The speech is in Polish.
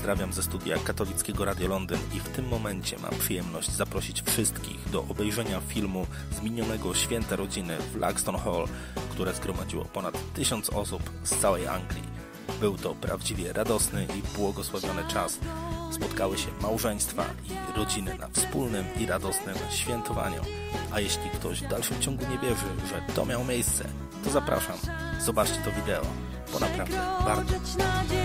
pozdrawiam ze studia Katolickiego Radio Londyn i w tym momencie mam przyjemność zaprosić wszystkich do obejrzenia filmu z minionego święta rodziny w Lagston Hall, które zgromadziło ponad tysiąc osób z całej Anglii. Był to prawdziwie radosny i błogosławiony czas. Spotkały się małżeństwa i rodziny na wspólnym i radosnym świętowaniu. A jeśli ktoś w dalszym ciągu nie wierzy, że to miało miejsce, to zapraszam. Zobaczcie to wideo, bo naprawdę warto.